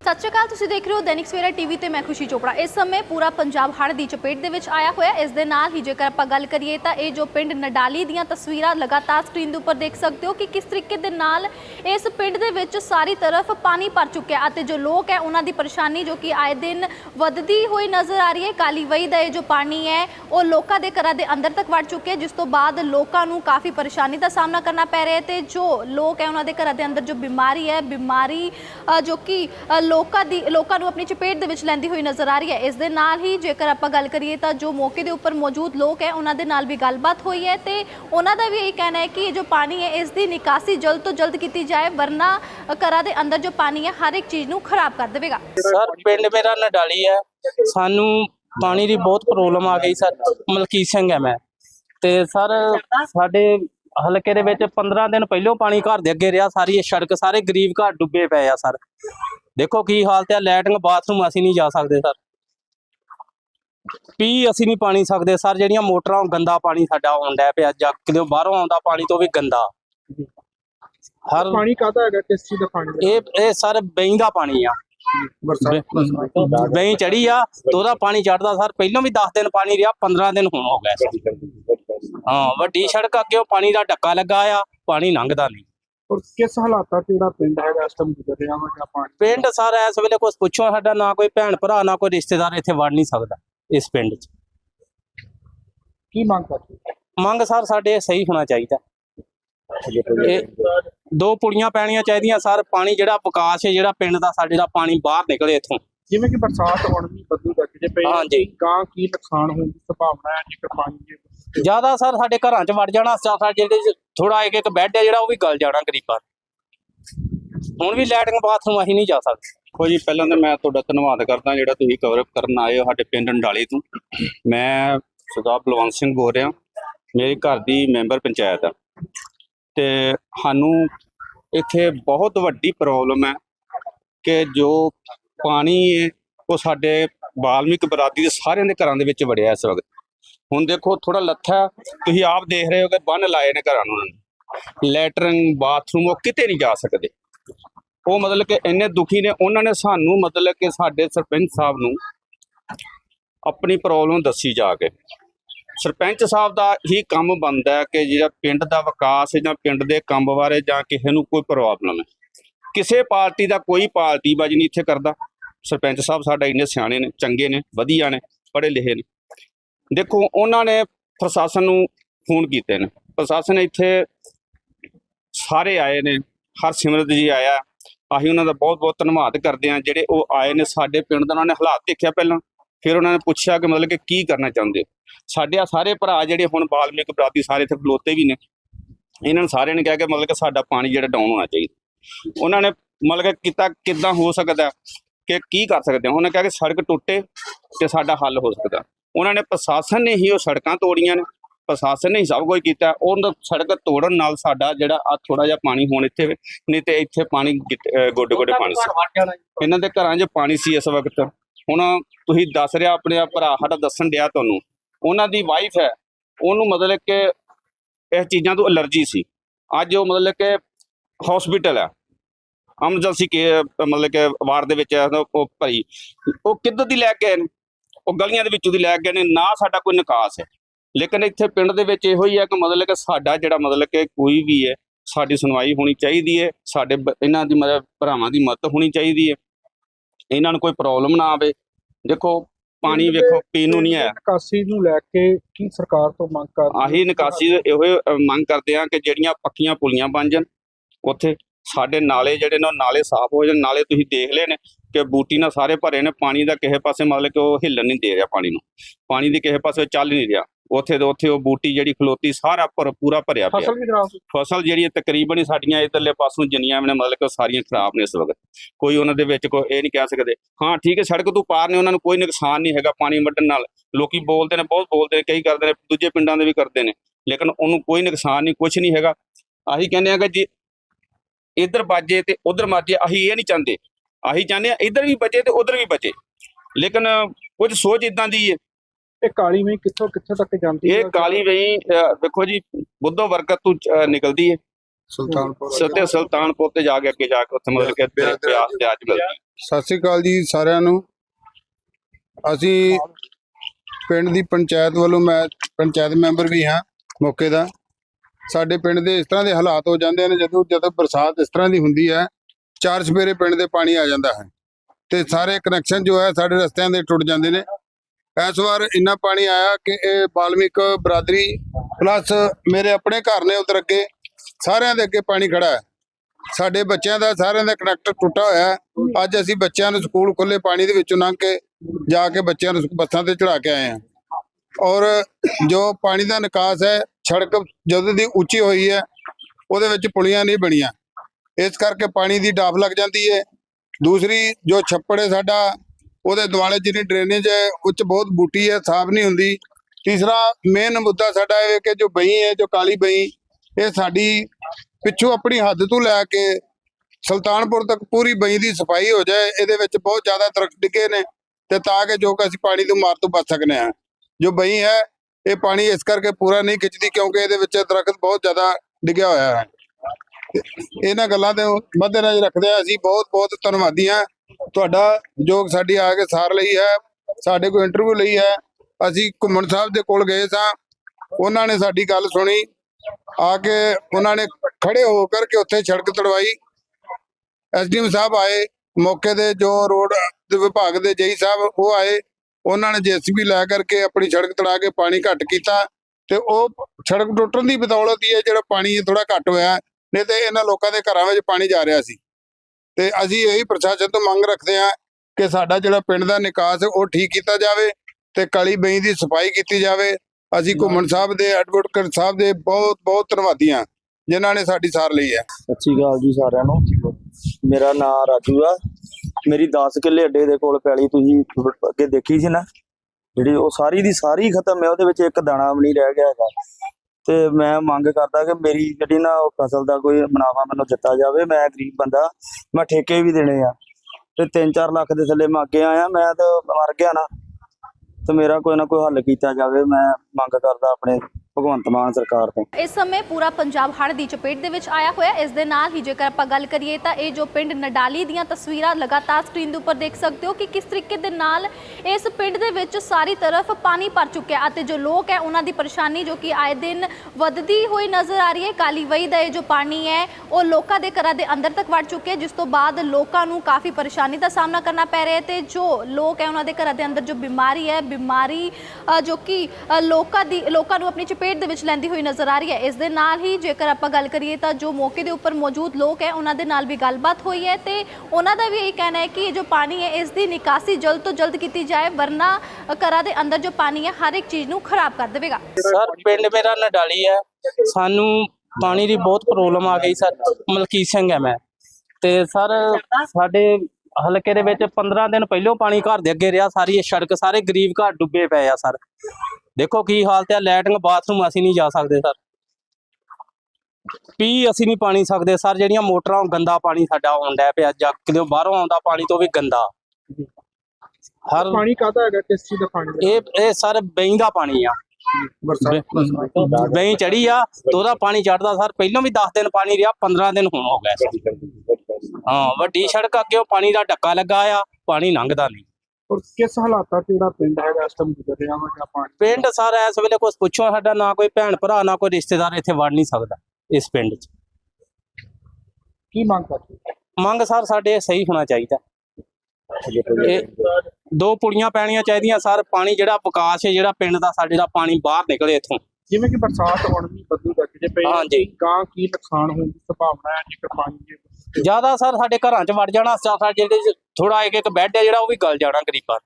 ਸਤਿ ਸ਼੍ਰੀ ਅਕਾਲ, ਤੁਸੀਂ ਦੇਖ ਰਹੇ ਹੋ ਦੈਨਿਕ ਸਵੇਰਾ ਟੀਵੀ ਤੇ ਮੈਂ ਖੁਸ਼ੀ ਚੋਪੜਾ। ਇਸ ਸਮੇਂ ਪੂਰਾ ਪੰਜਾਬ ਹੜ੍ਹ ਦੀ ਚਪੇਟ ਦੇ ਵਿੱਚ ਆਇਆ ਹੋਇਆ। ਇਸ ਦੇ ਨਾਲ ਹੀ ਜੇਕਰ ਆਪਾਂ ਗੱਲ ਕਰੀਏ ਤਾਂ ਇਹ ਜੋ ਪਿੰਡ ਨਡਾਲੀ ਦੀਆਂ ਤਸਵੀਰਾਂ ਲਗਾਤਾਰ ਸਕਰੀਨ ਦੇ ਉੱਪਰ ਦੇਖ ਸਕਦੇ ਹੋ ਕਿ ਕਿਸ ਤਰੀਕੇ ਦੇ ਨਾਲ ਇਸ ਪਿੰਡ ਦੇ ਵਿੱਚ ਸਾਰੀ ਤਰਫ ਪਾਣੀ ਭਰ ਚੁੱਕਿਆ ਅਤੇ ਜੋ ਲੋਕ ਹੈ ਉਹਨਾਂ ਦੀ ਪਰੇਸ਼ਾਨੀ ਜੋ ਕਿ ਆਏ ਦਿਨ ਵੱਧਦੀ ਹੋਈ ਨਜ਼ਰ ਆ ਰਹੀ ਹੈ। ਕਾਲੀ ਵਈ ਦਾ ਇਹ ਜੋ ਪਾਣੀ ਹੈ, ਉਹ ਲੋਕਾਂ ਦੇ ਘਰਾਂ ਦੇ ਅੰਦਰ ਤੱਕ ਵੜ ਚੁੱਕਿਆ ਜਿਸ ਤੋਂ ਬਾਅਦ ਲੋਕਾਂ ਨੂੰ ਕਾਫੀ ਪਰੇਸ਼ਾਨੀ ਦਾ ਸਾਹਮਣਾ ਕਰਨਾ ਪੈ ਰਿਹਾ ਹੈ ਤੇ ਜੋ ਲੋਕ ਹੈ ਉਹਨਾਂ ਦੇ ਘਰਾਂ ਦੇ ਅੰਦਰ ਜੋ ਬਿਮਾਰੀ ਹੈ, ਬਿਮਾਰੀ ਜੋ ਕਿ ਲੋਕ ਲੋਕਾਂ ਦੀ ਲੋਕਾਂ ਨੂੰ ਆਪਣੀ ਚਪੇਟ ਦੇ ਵਿੱਚ ਲੈਂਦੀ ਹੋਈ ਨਜ਼ਰ ਆ ਰਹੀ ਹੈ। ਇਸ ਦੇ ਨਾਲ ਹੀ ਜੇਕਰ ਆਪਾਂ ਗੱਲ ਕਰੀਏ ਤਾਂ ਜੋ ਮੌਕੇ ਦੇ ਉੱਪਰ ਮੌਜੂਦ ਲੋਕ ਹੈ, ਉਹਨਾਂ ਦੇ ਨਾਲ ਵੀ ਗੱਲਬਾਤ ਹੋਈ ਹੈ ਤੇ ਉਹਨਾਂ ਦਾ ਵੀ ਇਹ ਕਹਿਣਾ ਹੈ ਕਿ ਇਹ ਜੋ ਪਾਣੀ ਹੈ, ਇਸ ਦੀ ਨਿਕਾਸੀ ਜਲਦ ਤੋਂ ਜਲਦ ਕੀਤੀ ਜਾਏ, ਵਰਨਾ ਘਰਾਂ ਦੇ ਅੰਦਰ ਜੋ ਪਾਣੀ ਹੈ, ਹਰ ਇੱਕ ਚੀਜ਼ ਨੂੰ ਖਰਾਬ ਕਰ ਦੇਵੇਗਾ। ਸਰ, ਪਿੰਡ ਮੇਰਾ ਨਡਾਲੀ ਹੈ। ਸਾਨੂੰ ਪਾਣੀ ਦੀ ਬਹੁਤ ਪ੍ਰੋਬਲਮ ਆ ਗਈ, ਸਰ। ਮਲਕੀਤ ਸਿੰਘ ਹੈ ਮੈਂ। ਤੇ ਸਰ, ਸਾਡੇ ਹਲਕੇ ਦੇ ਵਿੱਚ 15 ਦਿਨ ਪਹਿਲਾਂ ਪਾਣੀ ਘਰ ਦੇ ਅੱਗੇ ਰਿਹਾ। ਸਾਰੀ ਇਹ ਸੜਕ, ਸਾਰੇ ਗਰੀਬ ਘਰ ਡੁੱਬੇ ਪਏ ਆ, ਸਰ। ਦੇਖੋ ਕੀ ਹਾਲਤ ਹੈ ਲੈਟਰਿੰਗ ਬਾਥਰੂਮ ਅਸੀਂ ਨਹੀਂ ਜਾ ਸਕਦੇ ਸਰ ਪੀ ਅਸੀਂ ਨਹੀਂ ਪਾਣੀ ਸਕਦੇ ਸਰ ਜਿਹੜੀਆਂ ਮੋਟਰਾਂ ਉਹ ਗੰਦਾ ਪਾਣੀ ਸਾਡਾ ਆਉਂਦਾ ਪਿਆ ਜਾਂ ਕਿਤੇ ਬਾਹਰੋਂ ਆਉਂਦਾ ਪਾਣੀ ਤੋਂ ਵੀ ਗੰਦਾ। ਹਰ ਪਾਣੀ ਕਾਹਦਾ ਹੈਗਾ ਕਿਸ ਚੀਜ਼ ਦਾ ਪਾਣੀ ਇਹ ਇਹ ਸਰ ਬਈ ਦਾ ਪਾਣੀ ਆ। ਬਰਸਾਤ ਬਈ ਚੜੀ ਆ ਤੇ ਉਹਦਾ ਪਾਣੀ ਚੜਦਾ ਸਰ ਪਹਿਲਾਂ ਵੀ 10 ਦਿਨ ਪਾਣੀ ਰਿਹਾ 15 ਦਿਨ ਹੁਣ ਹੋ ਗਏ। ਸਰ ਹਾਂ ਵੱਡੀ ਸੜਕ ਅੱਗੇ ਉਹ ਪਾਣੀ ਦਾ ਡੱਕਾ ਲੱਗਾ ਆ ਪਾਣੀ ਲੰਘਦਾ ਨਹੀਂ। ਔਰ ਕਿਸ ਹਾਲਾਤਾਂ 'ਚ ਜਿਹੜਾ ਪਿੰਡ ਹੈਗਾ ਇਸ ਟਾਈਮ ਗੁਜ਼ਰ ਰਿਹਾ ਵਾ ਜਾਂ ਪਾਣੀ ਪਿੰਡ ਸਰ ਇਸ ਵੇਲੇ ਕੁਝ ਪੁੱਛੋ ਸਾਡਾ ਨਾ ਕੋਈ ਭੈਣ ਭਰਾ ਨਾ ਕੋਈ ਰਿਸ਼ਤੇਦਾਰ ਇੱਥੇ ਵੜ ਨਹੀਂ ਸਕਦਾ ਇਸ ਪਿੰਡ 'ਚ। ਕੀ ਮੰਗ ਕਰਦੇ ਮੰਗ ਸਰ ਸਾਡੇ ਸਹੀ ਹੋਣਾ ਚਾਹੀਦਾ। ਇਹ ਦੋ ਪੁਲੀਆਂ ਪੈਣੀਆਂ ਚਾਹੀਦੀਆਂ ਸਰ ਪਾਣੀ ਜਿਹੜਾ ਵਿਕਾਸ ਹੈ ਜਿਹੜਾ ਪਿੰਡ ਦਾ ਸਾਡੇ ਦਾ ਪਾਣੀ ਬਾਹਰ ਨਿਕਲੇ ਇੱਥੋਂ। ਜਿਵੇਂ ਕਿ ਬਰਸਾਤ ਹੁਣ ਵੀ ਬੱਦੂ ਤੱਕ ਜੇ ਪਈ ਹਾਂਜੀ। ਗਾਂ ਕੀ ਨੁਕਸਾਨ ਹੋਣ ਦੀ ਸੰਭਾਵਨਾ ਹੈ ਜੇਕਰ ਪਾਣੀ ਜੇ ਜ਼ਿਆਦਾ ਸਰ ਸਾਡੇ ਘਰਾਂ 'ਚ ਵੜ ਜਾਣਾ, ਸਾ ਜਿਹੜੇ ਥੋੜਾ ਇੱਕ ਇੱਕ ਬੈੱਡ ਹੈ ਜਿਹੜਾ, ਉਹ ਵੀ ਗਲ ਜਾਣਾ ਗਰੀਬਾਂ ਹੁਣ ਵੀ ਲੈਟਰਿੰਗ ਬਾਥਰੂਮ ਅਸੀਂ ਨਹੀਂ ਜਾ ਸਕਦੇ। ਦੇਖੋ ਜੀ, ਪਹਿਲਾਂ ਤਾਂ ਮੈਂ ਤੁਹਾਡਾ ਧੰਨਵਾਦ ਕਰਦਾ ਜਿਹੜਾ ਤੁਸੀਂ ਕਵਰ ਕਰਨ ਆਏ ਹੋ ਸਾਡੇ ਪਿੰਡ ਅੰਡਾਲੀ ਤੋਂ। ਮੈਂ ਸਰਦਾਰ ਬਲਵੰਤ ਸਿੰਘ ਬੋਲ ਰਿਹਾ, ਮੇਰੇ ਘਰ ਦੀ ਮੈਂਬਰ ਪੰਚਾਇਤ ਆ। ਤੇ ਸਾਨੂੰ ਇੱਥੇ ਬਹੁਤ ਵੱਡੀ ਪ੍ਰੋਬਲਮ ਹੈ ਕਿ ਜੋ ਪਾਣੀ ਹੈ, ਉਹ ਸਾਡੇ ਬਾਲਮਿਕ ਬਰਾਦੀ ਦੇ ਸਾਰਿਆਂ ਦੇ ਘਰਾਂ ਦੇ ਵਿੱਚ ਵੜਿਆ ਇਸ ਵਕਤ। ਹੁਣ ਦੇਖੋ ਥੋੜਾ ਲੱਥਾ ਤੁਸੀਂ ਆਪ ਦੇਖ ਰਹੇ ਹੋ ਕਿ ਬੰਨ ਲਾਏ ਨੇ ਘਰਾਂ ਨੂੰ ਉਹਨਾਂ ਨੇ। ਲੈਟਰਿੰਗ, ਬਾਥਰੂਮ, ਉਹ ਕਿਤੇ ਨਹੀਂ ਜਾ ਸਕਦੇ। ਉਹ ਮਤਲਬ ਕਿ ਇੰਨੇ ਦੁਖੀ ਨੇ, ਉਹਨਾਂ ਨੇ ਸਾਨੂੰ ਮਤਲਬ ਕਿ ਸਾਡੇ ਸਰਪੰਚ ਸਾਹਿਬ ਨੂੰ ਆਪਣੀ ਪ੍ਰੋਬਲਮ ਦੱਸੀ ਜਾ ਕੇ। ਸਰਪੰਚ ਸਾਹਿਬ ਦਾ ਹੀ ਕੰਮ ਬਣਦਾ ਹੈ ਕਿ ਜਿਹੜਾ ਪਿੰਡ ਦਾ ਵਿਕਾਸ ਜਾਂ ਪਿੰਡ ਦੇ ਕੰਮ ਬਾਰੇ ਜਾਂ ਕਿਸੇ ਨੂੰ ਕੋਈ ਪ੍ਰੋਬਲਮ ਹੈ। ਕਿਸੇ ਪਾਰਟੀ ਦਾ ਕੋਈ ਪਾਰਟੀਬਾਜ਼ੀ ਨਹੀਂ ਇੱਥੇ ਕਰਦਾ। ਸਰਪੰਚ ਸਾਹਿਬ ਸਾਡਾ ਇੰਨੇ ਸਿਆਣੇ ਨੇ, ਚੰਗੇ ਨੇ, ਵਧੀਆ ਨੇ, ਪੜ੍ਹੇ ਲਿਖੇ ਨੇ। ਦੇਖੋ, ਉਹਨਾਂ ਨੇ ਪ੍ਰਸ਼ਾਸਨ ਨੂੰ ਫੋਨ ਕੀਤੇ ਨੇ। ਪ੍ਰਸ਼ਾਸਨ ਇੱਥੇ ਸਾਰੇ ਆਏ ਨੇ ਹਰਸਿਮਰਤ ਜੀ ਆਇਆ। ਅਸੀਂ ਉਹਨਾਂ ਦਾ ਬਹੁਤ ਬਹੁਤ ਧੰਨਵਾਦ ਕਰਦੇ ਹਾਂ। ਜਿਹੜੇ ਉਹ ਆਏ ਨੇ ਸਾਡੇ ਪਿੰਡ ਦਾ, ਉਹਨਾਂ ਨੇ ਹਾਲਾਤ ਦੇਖਿਆ ਪਹਿਲਾਂ। ਫਿਰ ਉਹਨਾਂ ਨੇ ਪੁੱਛਿਆ ਕਿ ਮਤਲਬ ਕਿ ਕੀ ਕਰਨਾ ਚਾਹੁੰਦੇ? ਸਾਡੇ ਆ ਸਾਰੇ ਭਰਾ ਜਿਹੜੇ ਹੁਣ ਬਾਲਮੀਕ ਬਰਾਦਰੀ ਸਾਰੇ ਇੱਥੇ ਖਲੋਤੇ ਵੀ ਨੇ, ਇਹਨਾਂ ਨੇ ਸਾਰਿਆਂ ਨੇ ਕਿਹਾ ਕਿ ਮਤਲਬ ਕਿ ਸਾਡਾ ਪਾਣੀ ਜਿਹੜਾ ਡਾਊਨ ਹੋਣਾ ਚਾਹੀਦਾ। ਉਹਨਾਂ ਨੇ ਮਤਲਬ ਕਿ ਕੀਤਾ ਕਿੱਦਾਂ ਹੋ ਸਕਦਾ, ਕਿ ਕੀ ਕਰ ਸਕਦੇ? ਹਾਂ ਉਹਨਾਂ ਕਿਹਾ ਕਿ ਸੜਕ ਟੁੱਟੇ ਤੇ ਸਾਡਾ ਹੱਲ ਹੋ ਸਕਦਾ। ਉਹਨਾਂ ਨੇ ਪ੍ਰਸ਼ਾਸਨ ਨੇ ਹੀ ਉਹ ਸੜਕਾਂ ਤੋੜੀਆਂ ਨੇ। ਪ੍ਰਸ਼ਾਸਨ ਨੇ ਹੀ ਸਭ ਕੁਝ ਕੀਤਾ। ਉਹਨਾਂ ਸੜਕ ਤੋੜਨ ਨਾਲ ਸਾਡਾ ਜਿਹੜਾ ਆ ਥੋੜਾ ਜਿਹਾ ਪਾਣੀ ਹੁਣ ਇੱਥੇ ਨਹੀਂ ਤੇ ਇੱਥੇ ਪਾਣੀ ਗੋਡੇ ਗੋਡੇ ਪਾਣੀ ਸੀ। ਇਹਨਾਂ ਦੇ ਘਰਾਂ 'ਚ ਪਾਣੀ ਸੀ ਇਸ ਵਕਤ। ਹੁਣ ਤੁਸੀਂ ਦੱਸ ਰਿਹਾ ਆਪਣੇ ਭਰਾ, ਸਾਡਾ ਦੱਸਣ ਡਿਆ ਤੁਹਾਨੂੰ। ਉਹਨਾਂ ਦੀ ਵਾਈਫ ਹੈ। ਉਹਨੂੰ ਮਤਲਬ ਕਿ ਇਹ ਚੀਜ਼ਾਂ ਤੋਂ ਅਲਰਜੀ ਸੀ। ਅੱਜ ਉਹ ਮਤਲਬ ਕਿ ਹਸਪੀਟਲ ਹੈ। ਐਮਰਜੈਂਸੀ ਕੇ ਮਤਲਬ ਕਿ ਵਾਰ ਦੇ ਵਿੱਚ ਹੈ, ਉਹ ਭਰੀ। ਉਹ ਕਿੱਧਰ ਦੀ ਲੈ ਕੇ ਆਏ ਨੇ? ਉਹ ਗਲੀਆਂ ਦੇ ਵਿੱਚੋਂ ਦੀ ਲੈ ਗਏ ਨੇ ਨਾ ਸਾਡਾ ਕੋਈ ਨਿਕਾਸ ਹੈ। ਲੇਕਿਨ ਇੱਥੇ ਪਿੰਡ ਦੇ ਵਿੱਚ ਇਹੋ ਹੀ ਹੈ ਕਿ ਮਤਲਬ ਕਿ ਸਾਡਾ ਜਿਹੜਾ ਮਤਲਬ ਕਿ ਕੋਈ ਵੀ ਹੈ ਸਾਡੀ ਸੁਣਵਾਈ ਹੋਣੀ ਚਾਹੀਦੀ ਹੈ ਸਾਡੇ ਇਹਨਾਂ ਦੀ ਮਤਲਬ ਭਰਾਵਾਂ ਦੀ ਮਦਦ ਹੋਣੀ ਚਾਹੀਦੀ ਹੈ। ਇਹਨਾਂ ਨੂੰ ਕੋਈ ਪ੍ਰੋਬਲਮ ਨਾ ਆਵੇ। ਦੇਖੋ ਪਾਣੀ ਵੇਖੋ ਪੀਣ ਨੂੰ ਨਹੀਂ ਹੈ ਨਿਕਾਸੀ ਨੂੰ ਲੈ ਕੇ ਕੀ ਸਰਕਾਰ ਤੋਂ ਮੰਗ ਕਰ ਰਹੇ ਆਹੀ ਨਿਕਾਸੀ ਇਹੋ ਮੰਗ ਕਰਦੇ ਆ ਕਿ ਜਿਹੜੀਆਂ ਪੱਕੀਆਂ ਪੁਲੀਆਂ ਬਣ ਜਾਣ ਉੱਥੇ ਸਾਡੇ ਨਾਲੇ ਜਿਹੜੇ ਨੇ ਨਾਲੇ ਸਾਫ਼ ਹੋ ਜਾਣ ਨਾਲੇ ਤੁਸੀਂ ਦੇਖ ਲਏ ਨੇ ਕਿ ਬੂਟੀ ਨਾਲ ਸਾਰੇ ਭਰੇ ਨੇ ਪਾਣੀ ਦਾ ਕਿਸੇ ਪਾਸੇ ਮਤਲਬ ਕਿ ਉਹ ਹਿੱਲਣ ਨਹੀਂ ਦੇ ਰਿਹਾ ਪਾਣੀ ਨੂੰ। ਪਾਣੀ ਦੀ ਕਿਸੇ ਪਾਸੇ ਚੱਲ ਨਹੀਂ ਰਿਹਾ। ਉੱਥੇ ਦੇ ਉੱਥੇ ਉਹ ਬੂਟੀ ਜਿਹੜੀ ਖਲੋਤੀ ਸਾਰਾ ਭਰ ਪੂਰਾ ਭਰਿਆ ਪਿਆ। ਫਸਲ ਵੀ ਖਰਾਬ ਹੋਈ। ਫਸਲ ਜਿਹੜੀ ਤਕਰੀਬਨ ਹੀ ਸਾਡੀਆਂ ਇਧਰਲੇ ਪਾਸੋਂ ਜਿੰਨੀਆਂ ਨੇ ਮਤਲਬ ਕਿ ਸਾਰੀਆਂ ਖਰਾਬ ਨੇ ਇਸ ਵਕਤ। ਕੋਈ ਉਹਨਾਂ ਦੇ ਵਿੱਚ ਕੋਈ ਇਹ ਨਹੀਂ ਕਹਿ ਸਕਦੇ। ਹਾਂ ਠੀਕ ਹੈ ਸੜਕ ਤੋਂ ਪਾਰ ਨੇ ਉਹਨਾਂ ਨੂੰ ਕੋਈ ਨੁਕਸਾਨ ਨਹੀਂ ਹੈਗਾ ਪਾਣੀ ਵੱਢਣ ਨਾਲ। ਲੋਕੀ ਬੋਲਦੇ ਨੇ ਬਹੁਤ ਬੋਲਦੇ ਨੇ ਕਈ ਕਰਦੇ ਨੇ ਦੂਜੇ ਪਿੰਡਾਂ ਦੇ ਵੀ ਕਰਦੇ ਨੇ। ਲੇਕਿਨ ਉਹਨੂੰ ਕੋਈ ਨੁਕਸਾਨ ਨਹੀਂ ਕੁਝ ਨਹੀਂ ਹੈਗਾ। ਆਹੀ ਕਹਿੰਦੇ ਆ ਕਿ ਜੇ ਇਧਰ ਬਾਜੇ ਤੇ ਉਧਰ ਮਾਜੇ ਆਹੀ ਇਹ ਨਹੀਂ ਚਾਹੁੰਦੇ। ਆਹੀ ਚਾਹੁੰਦੇ ਆ ਇਧਰ ਵੀ ਬਚੇ ਤੇ ਉਧਰ ਵੀ ਬਚੇ ਲੇਕਿਨ ਕੁਝ ਸੋਚ ਇਦਾਂ ਦੀ ਹੈ ਇਹ ਕਾਲੀ ਮੀ ਕਿੱਥੋਂ ਕਿੱਥੇ ਤੱਕ ਜਾਂਦੀ ਇਹ ਕਾਲੀ ਵਈ ਵੇਖੋ ਜੀ ਬੁੱਧੋ ਵਰਕਤ ਤੋਂ ਨਿਕਲਦੀ ਹੈ ਸੁਲਤਾਨਪੁਰ। ਸਤੇ ਸੁਲਤਾਨਪੁਰ ਤੇ ਜਾ ਕੇ ਅੱਗੇ ਜਾ ਕੇ ਉੱਥੇ ਮਤਲਬ ਕਿ ਬਿਆਸ ਤੇ ਅੱਜ ਮਿਲਦੀ। ਹੈ। ਸਤਿ ਸ੍ਰੀ ਅਕਾਲ ਜੀ ਸਾਰਿਆਂ ਨੂੰ। ਅਸੀਂ ਪਿੰਡ ਦੀ ਪੰਚਾਇਤ ਵੱਲੋਂ ਮੈਂ ਪੰਚਾਇਤ ਮੈਂਬਰ ਵੀ ਹਾਂ ਮੌਕੇ ਦਾ। ਸਾਡੇ ਪਿੰਡ ਦੇ ਇਸ ਤਰ੍ਹਾਂ ਦੇ ਹਾਲਾਤ ਹੋ ਜਾਂਦੇ ਨੇ ਜਦੋਂ ਜਦੋਂ ਬਰਸਾਤ ਇਸ ਤਰ੍ਹਾਂ ਦੀ ਹੁੰਦੀ ਹੈ, ਚਾਰ ਸਵੇਰੇ ਪਿੰਡ ਦੇ ਪਾਣੀ ਆ ਜਾਂਦਾ ਹੈ ਤੇ ਸਾਰੇ ਕਨੈਕਸ਼ਨ ਜੋ ਹੈ ਸਾਡੇ ਰਸਤਿਆਂ ਦੇ ਟੁੱਟ ਜਾਂਦੇ ਨੇ। ਇਸ ਵਾਰ ਇੰਨਾ ਪਾਣੀ ਆਇਆ ਕਿ ਇਹ ਬਾਲਮਿਕ ਬਰਾਦਰੀ ਪਲੱਸ ਮੇਰੇ ਆਪਣੇ ਘਰ ਨੇ ਉਧਰ ਅੱਗੇ ਸਾਰਿਆਂ ਦੇ ਅੱਗੇ ਪਾਣੀ ਖੜਾ ਹੈ। ਸਾਡੇ ਬੱਚਿਆਂ ਦਾ ਸਾਰਿਆਂ ਦਾ ਕਨੈਕਟਰ ਟੁੱਟਾ ਹੋਇਆ ਅੱਜ ਅਸੀਂ ਬੱਚਿਆਂ ਨੂੰ ਸਕੂਲ ਖੁੱਲੇ ਪਾਣੀ ਦੇ ਵਿੱਚੋਂ ਲੰਘ ਕੇ ਜਾ ਕੇ ਬੱਚਿਆਂ ਨੂੰ ਬੱਸਾਂ ਤੇ ਚੜਾ ਕੇ ਆਏ ਹਾਂ। ਔਰ ਜੋ ਪਾਣੀ ਦਾ ਨਿਕਾਸ ਹੈ ਸੜਕ ਜਦੋਂ ਦੀ ਉੱਚੀ ਹੋਈ ਹੈ, ਉਹਦੇ ਵਿੱਚ ਪੁਲੀਆਂ ਨਹੀਂ ਬਣੀਆਂ। ਇਸ ਕਰਕੇ ਪਾਣੀ ਦੀ ਡਾਫ ਲੱਗ ਜਾਂਦੀ ਹੈ। ਦੂਸਰੀ, ਜੋ ਛੱਪੜ ਹੈ ਸਾਡਾ, ਉਹਦੇ ਦੁਆਲੇ ਜਿਹੜੀ ਡਰੇਨੇਜ ਹੈ, ਉਹ 'ਚ ਬਹੁਤ ਬੂਟੀ ਹੈ, ਸਾਫ਼ ਨਹੀਂ ਹੁੰਦੀ। ਤੀਸਰਾ, ਮੇਨ ਮੁੱਦਾ ਸਾਡਾ ਇਹ ਕਿ ਜੋ ਬਈ ਹੈ, ਜੋ ਕਾਲੀ ਬਈ, ਇਹ ਸਾਡੀ ਪਿੱਛੋਂ ਆਪਣੀ ਹੱਦ ਤੋਂ ਲੈ ਕੇ ਸੁਲਤਾਨਪੁਰ ਤੱਕ ਪੂਰੀ ਬਈ ਦੀ ਸਫ਼ਾਈ ਹੋ ਜਾਏ, ਇਹਦੇ ਵਿੱਚ ਬਹੁਤ ਜ਼ਿਆਦਾ ਦਰਖਤ ਡਿੱਗੇ ਨੇ, ਤੇ ਤਾਂ ਕਿ ਜੋ ਕਿ ਅਸੀਂ ਪਾਣੀ ਤੋਂ ਮਾਰ ਤੋਂ ਬਚ ਸਕਨੇ ਹਾਂ। ਜੋ ਬਈ ਹੈ ਇਹ ਪਾਣੀ ਇਸ ਕਰਕੇ ਪੂਰਾ ਨਹੀਂ ਖਿੱਚਦੀ ਕਿਉਂਕਿ ਇਹਦੇ ਵਿੱਚ ਦਰਖਤ ਬਹੁਤ ਜ਼ਿਆਦਾ ਡਿੱਗਿਆ ਹੋਇਆ ਹੈ। ਇਹਨਾਂ ਗੱਲਾਂ ਦੇ ਮੱਦੇਨਜ਼ਰ ਰੱਖਦੇ ਹਾਂ। ਅਸੀਂ ਬਹੁਤ ਬਹੁਤ ਧੰਨਵਾਦੀ ਹਾਂ। ਤੁਹਾਡਾ ਜੋ ਸਾਡੀ ਆ ਕੇ ਸਾਰ ਲਈ ਹੈ। ਸਾਡੇ ਕੋਲ ਇੰਟਰਵਿਊ ਲਈ ਹੈ। ਅਸੀਂ ਘੁੰਮਣ ਸਾਹਿਬ ਦੇ ਕੋਲ ਗਏ ਸਾਂ। ਉਹਨਾਂ ਨੇ ਸਾਡੀ ਗੱਲ ਸੁਣੀ। ਆ ਕੇ ਉਹਨਾਂ ਨੇ ਖੜੇ ਹੋ ਕਰਕੇ ਉੱਥੇ ਸੜਕ ਤੜਵਾਈ। ਐਸਡੀਐਮ ਸਾਹਿਬ ਆਏ। ਮੌਕੇ ਦੇ ਜੋ ਰੋਡ ਵਿਭਾਗ ਦੇ ਜਈ ਸਾਹਿਬ ਉਹ ਆਏ। ਉਹਨਾਂ ਨੇ ਜੀਸੀਬੀ ਲੈ ਕਰਕੇ ਆਪਣੀ ਸੜਕ ਤੜਾ ਕੇ ਪਾਣੀ ਘੱਟ ਕੀਤਾ ਤੇ ਉਹ ਸੜਕ ਟੁੱਟਣ ਦੀ ਬਦੌਲਤ ਹੀ ਹੈ ਜਿਹੜਾ ਪਾਣੀ ਥੋੜਾ ਘੱਟ ਹੋਇਆ ਨਹੀਂ ਤੇ ਇਹਨਾਂ ਲੋਕਾਂ ਦੇ ਘਰਾਂ ਵਿੱਚ ਪਾਣੀ ਜਾ ਰਿਹਾ ਸੀ। ਤੇ ਅਸੀਂ ਇਹੀ ਪ੍ਰਸ਼ਾਸਨ ਤੋਂ ਮੰਗ ਰੱਖਦੇ ਹਾਂ ਕਿ ਸਾਡਾ ਜਿਹੜਾ ਪਿੰਡ ਦਾ ਨਿਕਾਸ ਉਹ ਠੀਕ ਕੀਤਾ ਜਾਵੇ ਤੇ ਕਾਲੀ ਬਈ ਦੀ ਸਫ਼ਾਈ ਕੀਤੀ ਜਾਵੇ। ਅਸੀਂ ਘੁੰਮਣ ਸਾਹਿਬ ਦੇ ਐਡਵੋਕੇਟ ਸਾਹਿਬ ਦੇ ਬਹੁਤ ਬਹੁਤ ਧੰਨਵਾਦੀ ਹਾਂ ਜਿਨ੍ਹਾਂ ਨੇ ਸਾਡੀ ਸਾਰ ਲਈ ਹੈ। ਸ਼੍ਰੀ ਅਕਾਲ ਜੀ ਸਾਰਿਆਂ ਨੂੰ। ਮੇਰਾ ਨਾਮ ਰਾਜੂ ਆ। ਮੇਰੀ 10 ਕਿੱਲੇ ਅੱਡੇ ਦੇ ਕੋਲ ਪੈਲੀ ਤੁਸੀਂ ਅੱਗੇ ਦੇਖੀ ਸੀ ਨਾ? ਜਿਹੜੀ ਉਹ ਸਾਰੀ ਦੀ ਸਾਰੀ ਖਤਮ ਹੈ, ਉਹਦੇ ਵਿੱਚ ਇੱਕ ਦਾਣਾ ਵੀ ਨਹੀਂ ਰਹਿ ਗਿਆ ਹੈਗਾ। ਤੇ ਮੈਂ ਮੰਗ ਕਰਦਾ ਕਿ ਮੇਰੀ ਜਿਹੜੀ ਨਾ ਉਹ ਫਸਲ ਦਾ ਕੋਈ ਮੁਨਾਫਾ ਮੈਨੂੰ ਦਿੱਤਾ ਜਾਵੇ, ਮੈਂ ਗਰੀਬ ਬੰਦਾ, ਮੈਂ ਠੇਕੇ ਵੀ ਦੇਣੇ ਆ। ਤੇ 3-4 ਲੱਖ ਦੇ ਥੱਲੇ ਮੈਂ ਅੱਗੇ ਆਇਆ, ਮੈਂ ਤਾਂ ਮਰ ਗਿਆ ਨਾ। ਤੇ ਮੇਰਾ ਕੋਈ ਨਾ ਕੋਈ ਹੱਲ ਕੀਤਾ ਜਾਵੇ, ਮੈਂ ਮੰਗ ਕਰਦਾ ਆਪਣੇ ਭਗਵੰਤ ਮਾਨ ਸਰਕਾਰ ਤੋਂ। ਇਸ ਸਮੇਂ ਪੂਰਾ ਪੰਜਾਬ ਹੜ੍ਹ ਦੀ ਚਪੇਟ ਦੇ ਵਿੱਚ ਆਇਆ ਹੋਇਆ। ਇਸ ਦੇ ਨਾਲ ਹੀ ਜੇਕਰ ਆਪਾਂ ਗੱਲ ਕਰੀਏ ਤਾਂ ਇਹ ਜੋ ਪਿੰਡ ਨਡਾਲੀ ਦੀਆਂ ਤਸਵੀਰਾਂ ਲਗਾਤਾਰ ਸਕਰੀਨ ਦੇ ਉੱਪਰ ਦੇਖ ਸਕਦੇ ਹੋ ਕਿ ਕਿਸ ਤਰੀਕੇ ਦੇ ਨਾਲ ਇਸ ਪਿੰਡ ਦੇ ਵਿੱਚ ਸਾਰੀ ਤਰਫ ਪਾਣੀ ਭਰ ਚੁੱਕਿਆ ਅਤੇ ਜੋ ਲੋਕ ਹੈ ਉਹਨਾਂ ਦੀ ਪਰੇਸ਼ਾਨੀ ਜੋ ਕਿ ਆਏ ਦਿਨ ਵੱਧਦੀ ਹੋਈ ਨਜ਼ਰ ਆ ਰਹੀ ਹੈ। ਕਾਲੀ ਵਈ ਦਾ ਇਹ ਜੋ ਪਾਣੀ ਹੈ, ਉਹ ਲੋਕਾਂ ਦੇ ਘਰਾਂ ਦੇ ਅੰਦਰ ਤੱਕ ਵੜ ਚੁੱਕਿਆ ਜਿਸ ਤੋਂ ਬਾਅਦ ਲੋਕਾਂ ਨੂੰ ਕਾਫੀ ਪਰੇਸ਼ਾਨੀ ਦਾ ਸਾਹਮਣਾ ਕਰਨਾ ਪੈ ਰਿਹਾ ਤੇ ਜੋ ਲੋਕ ਹੈ ਉਹਨਾਂ ਦੇ ਘਰਾਂ ਦੇ ਅੰਦਰ ਜੋ ਬਿਮਾਰੀ ਹੈ, ਬਿਮਾਰੀ ਜੋ ਕਿ ਲੋਕਾਂ ਦੀ, ਲੋਕਾਂ ਨੂੰ ਆਪਣੀ ਚਪੇਟ ਦੇ ਵਿੱਚ ਲੈਂਦੀ ਹੋਈ ਨਜ਼ਰ ਆ ਰਹੀ ਹੈ। ਇਸ ਦੇ ਨਾਲ ਹੀ ਜੇਕਰ ਆਪਾਂ ਗੱਲ ਕਰੀਏ ਤਾਂ ਜੋ ਮੌਕੇ ਦੇ ਉੱਪਰ ਮੌਜੂਦ ਲੋਕ ਹੈ, ਉਹਨਾਂ ਦੇ ਨਾਲ ਵੀ ਗੱਲਬਾਤ ਹੋਈ ਹੈ ਤੇ ਉਹਨਾਂ ਦਾ ਵੀ ਇਹ ਕਹਿਣਾ ਹੈ ਕਿ ਇਹ ਜੋ ਪਾਣੀ ਹੈ, ਇਸ ਦੀ ਨਿਕਾਸੀ ਜਲਦ ਤੋਂ ਜਲਦ ਕੀਤੀ ਜਾਏ, ਵਰਨਾ ਘਰਾਂ ਦੇ ਅੰਦਰ ਜੋ ਪਾਣੀ ਹੈ, ਹਰ ਇੱਕ ਚੀਜ਼ ਨੂੰ ਖਰਾਬ ਕਰ ਦੇਵੇਗਾ। ਸਰ, ਪਿੰਡ ਮੇਰਾ ਨਡਾਲੀ ਹੈ। ਸਾਨੂੰ ਪਾਣੀ ਦੀ ਬਹੁਤ ਪ੍ਰੋਬਲਮ ਆ ਗਈ, ਸਰ। ਮਲਕੀਤ ਸਿੰਘ ਹੈ ਮੈਂ। ਤੇ ਸਰ, ਸਾਡੇ ਹਲਕੇ ਦੇ ਵਿੱਚ 15 ਦਿਨ ਪਹਿਲਾਂ ਪਾਣੀ ਘਰ ਦੇ ਅੱਗੇ ਰਿਹਾ। ਸਾਰੀ ਇਹ ਸੜਕ, ਸਾਰੇ ਗਰੀਬ ਘਰ ਡੁੱਬੇ ਪਏ ਆ, ਸਰ। ਦੇਖੋ ਕੀ ਹਾਲਤ ਹੈ ਲੈਟਰਿੰਗ ਬਾਥਰੂਮ ਅਸੀਂ ਨਹੀਂ ਜਾ ਸਕਦੇ ਸਰ ਪੀ ਅਸੀਂ ਨਹੀਂ ਪਾਣੀ ਸਕਦੇ ਸਰ ਜਿਹੜੀਆਂ ਮੋਟਰਾਂ ਉਹ ਗੰਦਾ ਪਾਣੀ ਸਾਡਾ ਆਉਂਦਾ ਪਿਆ ਜੱਗ ਕਿਤੇ ਬਾਹਰੋਂ ਆਉਂਦਾ ਪਾਣੀ ਤੋਂ ਵੀ ਗੰਦਾ। ਹਰ ਪਾਣੀ ਕਾਹਦਾ ਹੈਗਾ ਕਿਸ ਚੀਜ਼ ਦਾ ਪਾਣੀ? ਇਹ ਇਹ ਸਰ ਬਈ ਦਾ ਪਾਣੀ ਆ। ਬਰਸਾਤ ਬਈ ਚੜੀ ਆ ਤੇ ਉਹਦਾ ਪਾਣੀ ਚੜਦਾ ਸਰ ਪਹਿਲਾਂ ਵੀ 10 ਦਿਨ ਪਾਣੀ ਰਿਹਾ 15 ਦਿਨ ਹੁਣ ਹੋ ਗਿਆ ਹਾਂ ਵੱਡੀ ਸੜਕ ਅੱਗੇ ਉਹ ਪਾਣੀ ਦਾ ਡੱਕਾ ਲੱਗਾ ਆ ਪਾਣੀ ਲੰਘਦਾ ਨਹੀਂ। ਔਰ ਕਿਸ ਹਾਲਾਤਾਂ 'ਚ ਜਿਹੜਾ ਪਿੰਡ ਹੈਗਾ ਇਸ ਟਾਈਮ ਗੁਜ਼ਰ ਰਿਹਾ ਵਾ ਜਾਂ ਪਾਣੀ ਪਿੰਡ ਸਰ ਇਸ ਵੇਲੇ ਕੁਝ ਪੁੱਛੋ ਸਾਡਾ ਨਾ ਕੋਈ ਭੈਣ ਭਰਾ ਨਾ ਕੋਈ ਰਿਸ਼ਤੇਦਾਰ ਇੱਥੇ ਵੜ ਨਹੀਂ ਸਕਦਾ ਇਸ ਪਿੰਡ 'ਚ। ਕੀ ਮੰਗ ਕਰਦੇ ਮੰਗ ਸਰ ਸਾਡੇ ਸਹੀ ਹੋਣਾ ਚਾਹੀਦਾ। ਇਹ ਦੋ ਪੁਲੀਆਂ ਪੈਣੀਆਂ ਚਾਹੀਦੀਆਂ ਸਰ ਪਾਣੀ ਜਿਹੜਾ ਵਿਕਾਸ ਹੈ ਜਿਹੜਾ ਪਿੰਡ ਦਾ ਸਾਡੇ ਦਾ ਪਾਣੀ ਬਾਹਰ ਨਿਕਲੇ ਇੱਥੋਂ। ਜਿਵੇਂ ਕਿ ਬਰਸਾਤ ਹੁਣ ਵੀ ਬੱਦੂ ਗੱਜ ਜੇ ਪਏ ਹਾਂਜੀ। ਗਾਂ ਕੀ ਨੁਕਸਾਨ ਹੋਣ ਦੀ ਸੰਭਾਵਨਾ ਹੈ ਜੇਕਰ ਪਾਣੀ ਜੇ ਜ਼ਿਆਦਾ ਸਰ ਸਾਡੇ ਘਰਾਂ 'ਚ ਵੜ ਜਾਣਾ ਸਾ ਜਿਹੜੇ ਥੋੜਾ ਇੱਕ ਇੱਕ ਬੈੱਡ ਹੈ ਜਿਹੜਾ, ਉਹ ਵੀ ਗਲ ਜਾਣਾ ਗਰੀਬਾਂ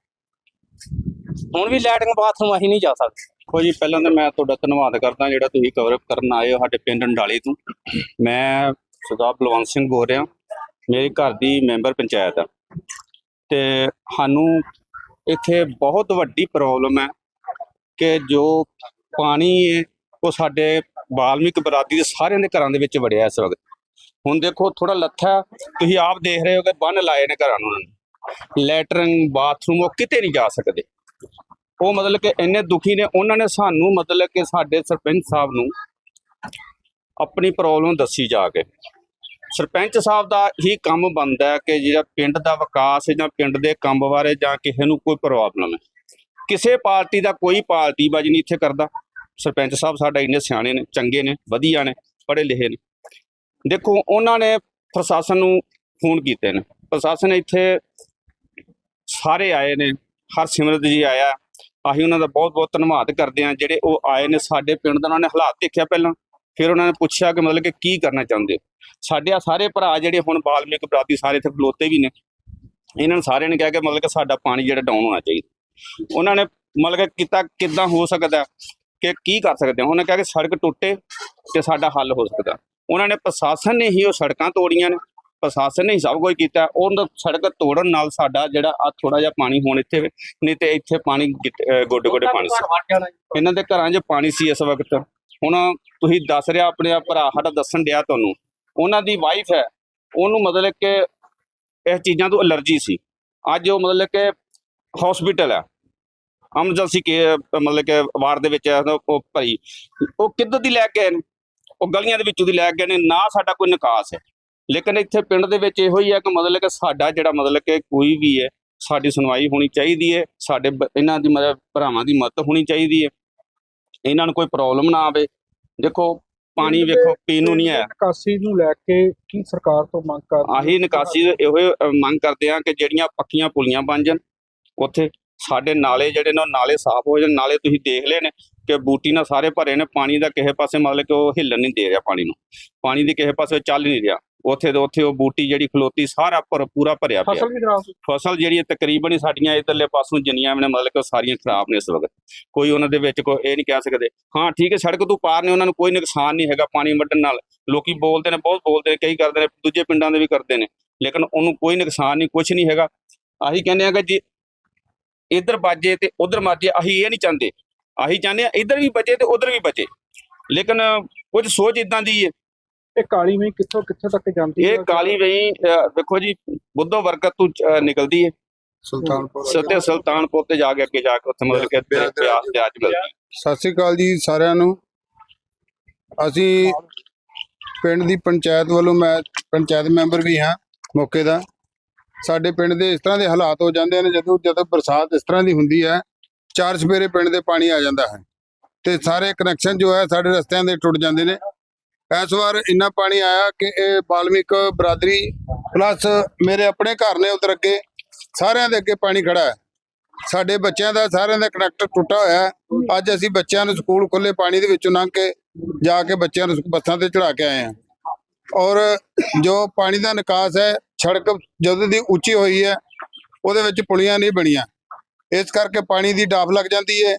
ਹੁਣ ਵੀ ਲੈਟਰਿੰਗ ਬਾਥਰੂਮ ਅਸੀਂ ਨਹੀਂ ਜਾ ਸਕਦੇ। ਦੇਖੋ ਜੀ, ਪਹਿਲਾਂ ਤਾਂ ਮੈਂ ਤੁਹਾਡਾ ਧੰਨਵਾਦ ਕਰਦਾ ਜਿਹੜਾ ਤੁਸੀਂ ਕਵਰ ਕਰਨ ਆਏ ਹੋ ਸਾਡੇ ਪਿੰਡ ਅੰਡਾਲੀ ਤੋਂ। ਮੈਂ ਸਰਦਾਰ ਬਲਵੰਤ ਸਿੰਘ ਬੋਲ ਰਿਹਾ। ਮੇਰੇ ਘਰ ਦੀ ਮੈਂਬਰ ਪੰਚਾਇਤ ਆ। ਤੇ ਸਾਨੂੰ ਇੱਥੇ ਬਹੁਤ ਵੱਡੀ ਪ੍ਰੋਬਲਮ ਹੈ ਕਿ ਜੋ ਪਾਣੀ ਹੈ, ਉਹ ਸਾਡੇ ਬਾਲਮਿਕ ਬਰਾਦੀ ਦੇ ਸਾਰਿਆਂ ਦੇ ਘਰਾਂ ਦੇ ਵਿੱਚ ਵੜਿਆ ਇਸ ਵਕਤ। ਹੁਣ ਦੇਖੋ ਥੋੜਾ ਲੱਥਾ ਤੁਸੀਂ ਆਪ ਦੇਖ ਰਹੇ ਹੋ ਕਿ ਬੰਨ ਲਾਏ ਨੇ ਘਰਾਂ ਨੂੰ ਉਹਨਾਂ ਨੇ। ਲੈਟਰਿੰਗ, ਬਾਥਰੂਮ, ਉਹ ਕਿਤੇ ਨਹੀਂ ਜਾ ਸਕਦੇ। ਉਹ ਮਤਲਬ ਕਿ ਇੰਨੇ ਦੁਖੀ ਨੇ, ਉਹਨਾਂ ਨੇ ਸਾਨੂੰ ਮਤਲਬ ਕਿ ਸਾਡੇ ਸਰਪੰਚ ਸਾਹਿਬ ਨੂੰ ਆਪਣੀ ਪ੍ਰੋਬਲਮ ਦੱਸੀ ਜਾ ਕੇ। ਸਰਪੰਚ ਸਾਹਿਬ ਦਾ ਹੀ ਕੰਮ ਬਣਦਾ ਹੈ ਕਿ ਜਿਹੜਾ ਪਿੰਡ ਦਾ ਵਿਕਾਸ ਜਾਂ ਪਿੰਡ ਦੇ ਕੰਮ ਬਾਰੇ ਜਾਂ ਕਿਸੇ ਨੂੰ ਕੋਈ ਪ੍ਰੋਬਲਮ ਹੈ। ਕਿਸੇ ਪਾਰਟੀ ਦਾ ਕੋਈ ਪਾਰਟੀਬਾਜ਼ੀ ਨਹੀਂ ਇੱਥੇ ਕਰਦਾ। ਸਰਪੰਚ ਸਾਹਿਬ ਸਾਡਾ ਇੰਨੇ ਸਿਆਣੇ ਨੇ, ਚੰਗੇ ਨੇ, ਵਧੀਆ ਨੇ, ਪੜ੍ਹੇ ਲਿਖੇ ਨੇ। ਦੇਖੋ, ਉਹਨਾਂ ਨੇ ਪ੍ਰਸ਼ਾਸਨ ਨੂੰ ਫੋਨ ਕੀਤੇ ਨੇ। ਪ੍ਰਸ਼ਾਸਨ ਇੱਥੇ ਸਾਰੇ ਆਏ ਨੇ ਹਰਸਿਮਰਤ ਜੀ ਆਇਆ। ਅਸੀਂ ਉਹਨਾਂ ਦਾ ਬਹੁਤ ਬਹੁਤ ਧੰਨਵਾਦ ਕਰਦੇ ਹਾਂ। ਜਿਹੜੇ ਉਹ ਆਏ ਨੇ ਸਾਡੇ ਪਿੰਡ ਦਾ, ਉਹਨਾਂ ਨੇ ਹਾਲਾਤ ਦੇਖਿਆ ਪਹਿਲਾਂ। ਫਿਰ ਉਹਨਾਂ ਨੇ ਪੁੱਛਿਆ ਕਿ ਮਤਲਬ ਕਿ ਕੀ ਕਰਨਾ ਚਾਹੁੰਦੇ? ਸਾਡੇ ਆ ਸਾਰੇ ਭਰਾ ਜਿਹੜੇ ਹੁਣ ਬਾਲਮੀਕ ਬਰਾਦਰੀ ਸਾਰੇ ਇੱਥੇ ਖਲੋਤੇ ਵੀ ਨੇ, ਇਹਨਾਂ ਨੇ ਸਾਰਿਆਂ ਨੇ ਕਿਹਾ ਕਿ ਮਤਲਬ ਕਿ ਸਾਡਾ ਪਾਣੀ ਜਿਹੜਾ ਡਾਊਨ ਹੋਣਾ ਚਾਹੀਦਾ। ਉਹਨਾਂ ਨੇ ਮਤਲਬ ਕਿ ਕੀਤਾ ਕਿੱਦਾਂ ਹੋ ਸਕਦਾ, ਕਿ ਕੀ ਕਰ ਸਕਦੇ? ਹਾਂ ਉਹਨੇ ਕਿਹਾ ਕਿ ਸੜਕ ਟੁੱਟੇ ਤੇ ਸਾਡਾ ਹੱਲ ਹੋ ਸਕਦਾ। ਉਹਨਾਂ ਨੇ ਪ੍ਰਸ਼ਾਸਨ ਨੇ ਹੀ ਉਹ ਸੜਕਾਂ ਤੋੜੀਆਂ ਨੇ। ਪ੍ਰਸ਼ਾਸਨ ਨੇ ਹੀ ਸਭ ਕੁਝ ਕੀਤਾ। ਉਹਨਾਂ ਸੜਕ ਤੋੜਨ ਨਾਲ ਸਾਡਾ ਜਿਹੜਾ ਆ ਥੋੜਾ ਜਿਹਾ ਪਾਣੀ ਹੁਣ ਇੱਥੇ ਨਹੀਂ ਤੇ ਇੱਥੇ ਪਾਣੀ ਗੋਡੇ ਗੋਡੇ ਪਾਣੀ ਸੀ। ਇਹਨਾਂ ਦੇ ਘਰਾਂ 'ਚ ਪਾਣੀ ਸੀ ਇਸ ਵਕਤ। ਹੁਣ ਤੁਸੀਂ ਦੱਸ ਰਿਹਾ ਆਪਣੇ ਭਰਾ, ਸਾਡਾ ਦੱਸਣ ਡਿਆ ਤੁਹਾਨੂੰ। ਉਹਨਾਂ ਦੀ ਵਾਈਫ ਹੈ। ਉਹਨੂੰ ਮਤਲਬ ਕਿ ਇਹ ਚੀਜ਼ਾਂ ਤੋਂ ਅਲਰਜੀ ਸੀ। ਅੱਜ ਉਹ ਮਤਲਬ ਕਿ ਹਸਪੀਟਲ ਹੈ। ਐਮਰਜੈਂਸੀ ਕੇ, ਮਤਲਬ ਕਿ ਵਾਰ ਦੇ ਵਿੱਚ ਹੈ, ਉਹ ਭਰੀ। ਉਹ ਕਿੱਧਰ ਦੀ ਲੈ ਕੇ ਆਏ ਨੇ? ਉਹ ਗਲੀਆਂ ਦੇ ਵਿੱਚੋਂ ਦੀ ਲੈ ਗਏ ਨੇ ਨਾ ਸਾਡਾ ਕੋਈ ਨਿਕਾਸ ਹੈ। ਲੇਕਿਨ ਇੱਥੇ ਪਿੰਡ ਦੇ ਵਿੱਚ ਇਹੋ ਹੀ ਹੈ ਕਿ ਮਤਲਬ ਕਿ ਸਾਡਾ ਜਿਹੜਾ ਮਤਲਬ ਕਿ ਕੋਈ ਵੀ ਹੈ ਸਾਡੀ ਸੁਣਵਾਈ ਹੋਣੀ ਚਾਹੀਦੀ ਹੈ ਸਾਡੇ ਇਹਨਾਂ ਦੀ ਮਤਲਬ ਭਰਾਵਾਂ ਦੀ ਮਦਦ ਹੋਣੀ ਚਾਹੀਦੀ ਹੈ। ਇਹਨਾਂ ਨੂੰ ਕੋਈ ਪ੍ਰੋਬਲਮ ਨਾ ਆਵੇ। ਦੇਖੋ ਪਾਣੀ ਵੇਖੋ ਪੀਣ ਨੂੰ ਨਹੀਂ ਹੈ ਨਿਕਾਸੀ ਨੂੰ ਲੈ ਕੇ ਕੀ ਸਰਕਾਰ ਤੋਂ ਮੰਗ ਕਰ ਆਹੀ ਨਿਕਾਸੀ ਇਹੋ ਹੀ, ਮੰਗ ਕਰਦੇ ਆ ਕਿ ਜਿਹੜੀਆਂ ਪੱਕੀਆਂ ਪੁਲੀਆਂ ਬਣ ਜਾਣ ਉੱਥੇ ਸਾਡੇ ਨਾਲੇ ਜਿਹੜੇ ਨੇ ਨਾਲੇ ਸਾਫ਼ ਹੋ ਜਾਣ ਨਾਲੇ ਤੁਸੀਂ ਦੇਖ ਲਏ ਨੇ। ਕਿ ਬੂਟੀ ਨਾਲ ਸਾਰੇ ਭਰੇ ਨੇ ਪਾਣੀ ਦਾ ਕਿਸੇ ਪਾਸੇ ਮਤਲਬ ਕਿ ਉਹ ਹਿੱਲਣ ਨਹੀਂ ਦੇ ਰਿਹਾ ਪਾਣੀ ਨੂੰ। ਪਾਣੀ ਦੀ ਕਿਸੇ ਪਾਸੇ ਚੱਲ ਨਹੀਂ ਰਿਹਾ। ਉੱਥੇ ਦੇ ਉੱਥੇ ਉਹ ਬੂਟੀ ਜਿਹੜੀ ਖਲੋਤੀ ਸਾਰਾ ਭਰ ਪੂਰਾ ਭਰਿਆ ਪਿਆ। ਫਸਲ ਵੀ ਖਰਾਬ। ਫਸਲ ਜਿਹੜੀ ਹੈ ਤਕਰੀਬਨ ਹੀ ਸਾਡੀਆਂ ਇਧਰਲੇ ਪਾਸੋਂ ਜਿੰਨੀਆਂ ਨੇ ਮਤਲਬ ਕਿ ਸਾਰੀਆਂ ਖਰਾਬ ਨੇ ਇਸ ਵਕਤ। ਕੋਈ ਉਹਨਾਂ ਦੇ ਵਿੱਚ ਕੋਈ ਇਹ ਨਹੀਂ ਕਹਿ ਸਕਦੇ। ਹਾਂ ਠੀਕ ਹੈ ਸੜਕ ਤੋਂ ਪਾਰ ਨੇ ਉਹਨਾਂ ਨੂੰ ਕੋਈ ਨੁਕਸਾਨ ਨਹੀਂ ਹੈਗਾ ਪਾਣੀ ਵੱਢਣ ਨਾਲ। ਲੋਕੀ ਬੋਲਦੇ ਨੇ ਬਹੁਤ ਬੋਲਦੇ ਨੇ ਕਈ ਕਰਦੇ ਨੇ ਦੂਜੇ ਪਿੰਡਾਂ ਦੇ ਵੀ ਕਰਦੇ ਨੇ। ਲੇਕਿਨ ਉਹਨੂੰ ਕੋਈ ਨੁਕਸਾਨ ਨਹੀਂ ਕੁਝ ਨਹੀਂ ਹੈਗਾ। ਆਹੀ ਕਹਿੰਦੇ ਆ ਕਿ ਜੇ ਇਧਰ ਬਾਜੇ ਤੇ ਉਧਰ ਮਾਜੇ ਅਸੀਂ ਇਹ ਨਹੀਂ ਚਾਹੁੰਦੇ ਆਹੀ ਚਾਹੁੰਦੇ ਆ ਇਧਰ ਵੀ ਬਚੇ ਤੇ ਉਧਰ ਵੀ ਬਚੇ। ਲੇਕਿਨ ਕੁਝ ਸੋਚ ਇਦਾਂ ਦੀ ਹੈ ਇਹ ਕਾਲੀ ਮੀਂਹ ਕਿੱਥੋਂ ਕਿੱਥੇ ਤੱਕ ਜਾਂਦੀ ਇਹ ਕਾਲੀ ਵਈ ਦੇਖੋ ਜੀ ਬੁੱਧੋ ਵਰਕਤ ਤੋਂ ਨਿਕਲਦੀ ਹੈ ਸੁਲਤਾਨਪੁਰ ਸਤੇ ਸੁਲਤਾਨਪੁਰ ਤੇ ਜਾ ਕੇ ਅੱਗੇ ਜਾ ਕੇ ਉੱਥੇ ਮਤਲਬ ਕਿ ਬਿਆਸ ਤੇ ਅੱਜ ਮਿਲਦੀ ਹੈ। ਸਤਿ ਸ੍ਰੀ ਅਕਾਲ ਜੀ ਸਾਰਿਆਂ ਨੂੰ। ਅਸੀਂ ਪਿੰਡ ਦੀ ਪੰਚਾਇਤ ਵੱਲੋਂ ਮੈਂ ਪੰਚਾਇਤ ਮੈਂਬਰ ਵੀ ਹਾਂ ਮੌਕੇ ਦਾ। ਸਾਡੇ ਪਿੰਡ ਦੇ ਇਸ ਤਰ੍ਹਾਂ ਦੇ ਹਾਲਾਤ ਹੋ ਜਾਂਦੇ ਨੇ ਜਦੋਂ ਜਦੋਂ ਬਰਸਾਤ ਇਸ ਤਰ੍ਹਾਂ ਦੀ ਹੁੰਦੀ ਹੈ ਚਾਰ ਸਵੇਰੇ ਪਿੰਡ ਦੇ ਪਾਣੀ ਆ ਜਾਂਦਾ ਹੈ ਤੇ ਸਾਰੇ ਕਨੈਕਸ਼ਨ ਜੋ ਹੈ ਸਾਡੇ ਰਸਤਿਆਂ ਦੇ ਟੁੱਟ ਜਾਂਦੇ ਨੇ। ਇਸ ਵਾਰ ਇੰਨਾ ਪਾਣੀ ਆਇਆ ਕਿ ਇਹ ਬਾਲਮਿਕ ਬਰਾਦਰੀ ਪਲੱਸ ਮੇਰੇ ਆਪਣੇ ਘਰ ਨੇ ਉਧਰ ਅੱਗੇ, ਸਾਰਿਆਂ ਦੇ ਅੱਗੇ ਪਾਣੀ ਖੜਾ ਹੈ। ਸਾਡੇ ਬੱਚਿਆਂ ਦਾ ਸਾਰਿਆਂ ਦਾ ਕਨੈਕਟਰ ਟੁੱਟਾ ਹੋਇਆ ਅੱਜ ਅਸੀਂ ਬੱਚਿਆਂ ਨੂੰ ਸਕੂਲ ਖੁੱਲੇ ਪਾਣੀ ਦੇ ਵਿੱਚੋਂ ਲੰਘ ਕੇ ਜਾ ਕੇ ਬੱਚਿਆਂ ਨੂੰ ਬੱਸਾਂ ਤੇ ਚੜਾ ਕੇ ਆਏ ਹਾਂ। ਔਰ ਜੋ ਪਾਣੀ ਦਾ ਨਿਕਾਸ ਹੈ, ਸੜਕ ਜਦੋਂ ਦੀ ਉੱਚੀ ਹੋਈ ਹੈ, ਉਹਦੇ ਵਿੱਚ ਪੁਲੀਆਂ ਨਹੀਂ ਬਣੀਆਂ। ਇਸ ਕਰਕੇ ਪਾਣੀ ਦੀ ਡਾਫ ਲੱਗ ਜਾਂਦੀ ਹੈ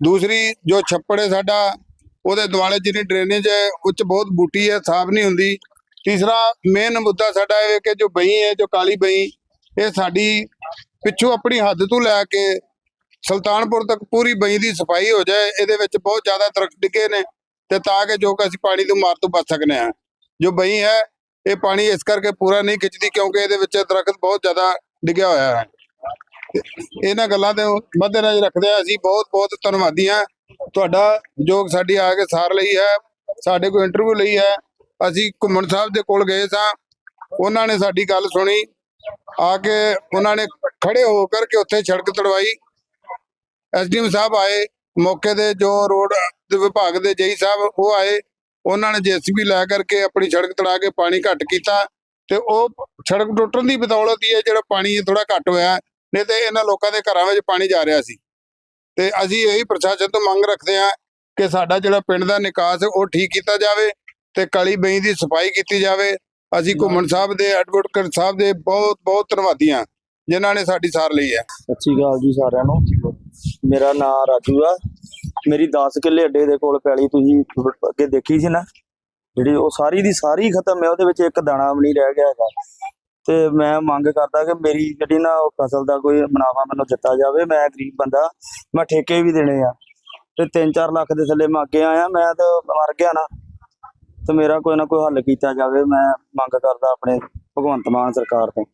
ਦੂਸਰੀ, ਜੋ ਛੱਪੜ ਹੈ ਸਾਡਾ, ਉਹਦੇ ਦੁਆਲੇ ਜਿਹੜੀ ਡਰੇਨੇਜ ਹੈ ਉਹ 'ਚ ਬਹੁਤ ਬੂਟੀ ਹੈ ਸਾਫ਼ ਨਹੀਂ ਹੁੰਦੀ। ਤੀਸਰਾ ਮੇਨ ਮੁੱਦਾ ਸਾਡਾ ਇਹ ਕਿ ਜੋ ਬਈ ਹੈ ਜੋ ਕਾਲੀ ਬਈ, ਇਹ ਸਾਡੀ ਪਿੱਛੋਂ ਆਪਣੀ ਹੱਦ ਤੋਂ ਲੈ ਕੇ ਸੁਲਤਾਨਪੁਰ ਤੱਕ ਪੂਰੀ ਬਈ ਦੀ ਸਫ਼ਾਈ ਹੋ ਜਾਏ, ਇਹਦੇ ਵਿੱਚ ਬਹੁਤ ਜ਼ਿਆਦਾ ਦਰਖਤ ਡਿੱਗੇ ਨੇ ਤੇ ਤਾਂ ਕਿ ਜੋ ਕਿ ਅਸੀਂ ਪਾਣੀ ਤੋਂ ਮਾਰ ਤੋਂ ਬਚ ਸਕਨੇ ਹਾਂ ਜੋ ਬਈ ਹੈ, ਇਹ ਪਾਣੀ ਇਸ ਕਰਕੇ ਪੂਰਾ ਨਹੀਂ ਖਿੱਚਦੀ ਕਿਉਂਕਿ ਇਹਦੇ ਵਿੱਚ ਦਰਖਤ ਬਹੁਤ ਜ਼ਿਆਦਾ ਡਿੱਗਿਆ ਹੋਇਆ ਹੈ। ਇਹਨਾਂ ਗੱਲਾਂ ਦੇ ਮੱਦੇਨਜ਼ਰ ਰੱਖਦੇ ਹਾਂ। ਅਸੀਂ ਬਹੁਤ ਬਹੁਤ ਧੰਨਵਾਦੀ ਹਾਂ। ਤੁਹਾਡਾ ਜੋ ਸਾਡੀ ਆ ਕੇ ਸਾਰ ਲਈ ਹੈ। ਸਾਡੇ ਕੋਲ ਇੰਟਰਵਿਊ ਲਈ ਹੈ। ਅਸੀਂ ਘੁੰਮਣ ਸਾਹਿਬ ਦੇ ਕੋਲ ਗਏ ਸਾਂ। ਉਹਨਾਂ ਨੇ ਸਾਡੀ ਗੱਲ ਸੁਣੀ। ਆ ਕੇ ਉਹਨਾਂ ਨੇ ਖੜੇ ਹੋ ਕਰਕੇ ਉੱਥੇ ਸੜਕ ਤੜਵਾਈ। ਐਸਡੀਐਮ ਸਾਹਿਬ ਆਏ। ਮੌਕੇ ਦੇ ਜੋ ਰੋਡ ਵਿਭਾਗ ਦੇ ਜਈ ਸਾਹਿਬ ਉਹ ਆਏ। ਉਹਨਾਂ ਨੇ ਜੀਸੀਬੀ ਲੈ ਕਰਕੇ ਆਪਣੀ ਸੜਕ ਤੜਾ ਕੇ ਪਾਣੀ ਘੱਟ ਕੀਤਾ। ਤੇ ਉਹ ਸੜਕ ਟੁੱਟਣ ਦੀ ਬਦੌਲਤ ਹੀ ਹੈ ਜਿਹੜਾ ਪਾਣੀ ਥੋੜਾ ਘੱਟ ਹੋਇਆ। ਨਹੀਂ ਤੇ ਇਹਨਾਂ ਲੋਕਾਂ ਦੇ ਘਰਾਂ ਵਿੱਚ ਪਾਣੀ ਜਾ ਰਿਹਾ ਸੀ। ਤੇ ਅਸੀਂ ਇਹੀ ਪ੍ਰਸ਼ਾਸਨ ਤੋਂ ਮੰਗ ਰੱਖਦੇ ਹਾਂ ਕਿ ਸਾਡਾ ਜਿਹੜਾ ਪਿੰਡ ਦਾ ਨਿਕਾਸ ਉਹ ਠੀਕ ਕੀਤਾ ਜਾਵੇ ਤੇ ਕਾਲੀ ਬਈ ਦੀ ਸਫ਼ਾਈ ਕੀਤੀ ਜਾਵੇ। ਅਸੀਂ ਘੁੰਮਣ ਸਾਹਿਬ ਦੇ ਐਡਵੋਕੇਟ ਸਾਹਿਬ ਦੇ ਬਹੁਤ ਬਹੁਤ ਧੰਨਵਾਦੀ ਹਾਂ ਜਿਨ੍ਹਾਂ ਨੇ ਸਾਡੀ ਸਾਰ ਲਈ ਹੈ। ਸ਼੍ਰੀ ਅਕਾਲ ਜੀ ਸਾਰਿਆਂ ਨੂੰ। ਮੇਰਾ ਨਾਮ ਰਾਜੂ ਆ। ਮੇਰੀ 10 ਕਿੱਲੇ ਅੱਡੇ ਦੇ ਕੋਲ ਪੈਲੀ ਤੁਸੀਂ ਅੱਗੇ ਦੇਖੀ ਸੀ ਨਾ ਜਿਹੜੀ ਉਹ ਸਾਰੀ ਦੀ ਸਾਰੀ ਖਤਮ ਹੈ ਉਹਦੇ ਵਿੱਚ ਇੱਕ ਦਾਣਾ ਵੀ ਨਹੀਂ ਰਹਿ ਗਿਆ ਹੈਗਾ। ਤੇ ਮੈਂ ਮੰਗ ਕਰਦਾ ਕਿ ਮੇਰੀ ਜਿਹੜੀ ਨਾ ਉਹ ਫਸਲ ਦਾ ਕੋਈ ਮੁਨਾਫਾ ਮੈਨੂੰ ਦਿੱਤਾ ਜਾਵੇ, ਮੈਂ ਗਰੀਬ ਬੰਦਾ, ਮੈਂ ਠੇਕੇ ਵੀ ਦੇਣੇ ਆ। ਤੇ 3-4 ਲੱਖ ਦੇ ਥੱਲੇ ਮੈਂ ਅੱਗੇ ਆਇਆ, ਮੈਂ ਤਾਂ ਮਰ ਗਿਆ ਨਾ। ਤੇ ਮੇਰਾ ਕੋਈ ਨਾ ਕੋਈ ਹੱਲ ਕੀਤਾ ਜਾਵੇ, ਮੈਂ ਮੰਗ ਕਰਦਾ ਆਪਣੇ ਭਗਵੰਤ ਮਾਨ ਸਰਕਾਰ ਤੋਂ।